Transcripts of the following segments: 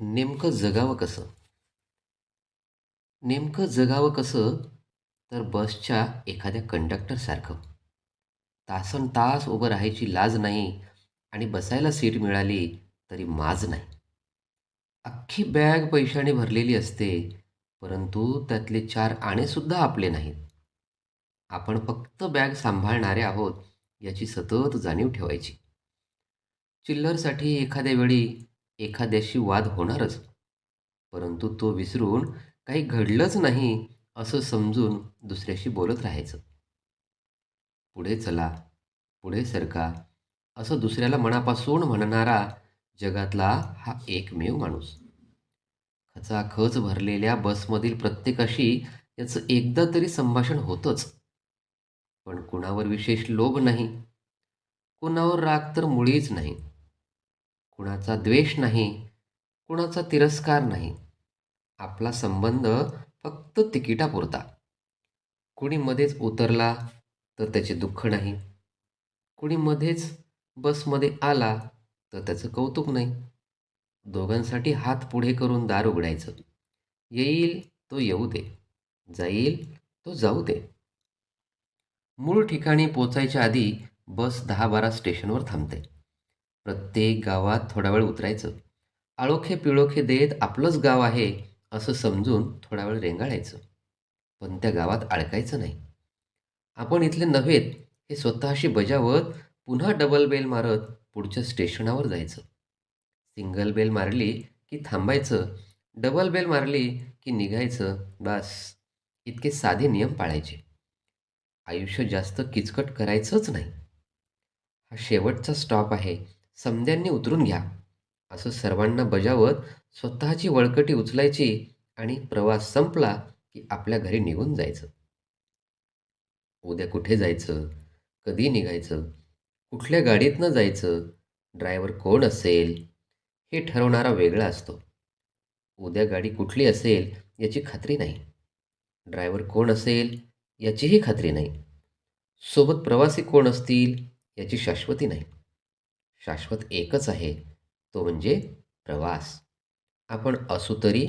नेमकं जगावं कसं? नेमकं जगावं कसं? तर बसच्या एखाद्या कंडक्टरसारखं. तासनतास उभं राहायची लाज नाही आणि बसायला सीट मिळाली तरी माज नाही. अख्खी बॅग पैशाने भरलेली असते, परंतु त्यातले चार आणेसुद्धा आपले नाहीत. आपण फक्त बॅग सांभाळणारे आहोत याची सतत जाणीव ठेवायची. चिल्लरसाठी एखाद्या वेळी एखाद्याशी वाद होणारच, परंतु तो विसरून काही घडलंच नाही असं समजून दुसऱ्याशी बोलत राहायचं. पुढे चला, पुढे सरका असं दुसऱ्याला मनापासून म्हणणारा जगातला हा एकमेव माणूस. खचाखच भरलेल्या बसमधील प्रत्येकाशी याचं एकदा तरी संभाषण होतंच. पण कुणावर विशेष लोभ नाही, कुणावर राग तर मुळीच नाही, कुणाचा द्वेष नाही, कुणाचा तिरस्कार नाही. आपला संबंध फक्त तिकिटापुरता. कुणी मध्येच उतरला तर त्याचे दुःख नाही, कुणी मध्येच बसमध्ये आला तर त्याचं कौतुक नाही. दोघांसाठी हात पुढे करून दार उघडायचं. येईल तो येऊ दे, जाईल तो जाऊ दे. मूळ ठिकाणी पोचायच्या आधी बस दहा बारा स्टेशनवर थांबते. प्रत्येक गावात थोडा वेळ उतरायचं. आळोखे पिळोखे देत आपलंच गाव आहे असं समजून थोडा वेळ रेंगाळायचं. पण त्या गावात अडकायचं नाही. आपण इथले नव्हेत हे स्वतःशी बजावत पुन्हा डबल बेल मारत पुढच्या स्टेशनावर जायचं. सिंगल बेल मारली की थांबायचं, डबल बेल मारली की निघायचं. बास, इतके साधे नियम पाळायचे. आयुष्य जास्त किचकट करायचंच नाही. हा शेवटचा स्टॉप आहे, समध्यांनी उतरून घ्या असं सर्वांना बजावत स्वतःची वळकटी उचलायची आणि प्रवास संपला की आपल्या घरी निघून जायचं. उद्या कुठे जायचं, कधी निघायचं, कुठल्या गाडीतनं जायचं, ड्रायव्हर कोण असेल हे ठरवणारा वेगळा असतो. उद्या गाडी कुठली असेल याची खात्री नाही. ड्रायव्हर कोण असेल याचीही खात्री नाही. सोबत प्रवासी कोण असतील याची शाश्वती नाही. शाश्वत एकच आहे, तो म्हणजे प्रवास. आपण असू तरी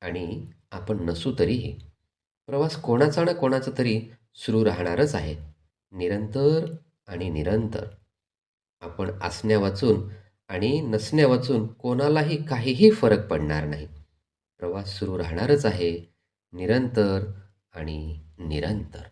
आणि आपण नसू तरीही प्रवास कोणाचा ना कोणाचा तरी सुरू राहणारच आहे, निरंतर आणि निरंतर. आपण असण्यावाचून आणि नसण्यावाचून कोणालाही काहीही फरक पडणार नाही. प्रवास सुरू राहणारच आहे, निरंतर आणि निरंतर.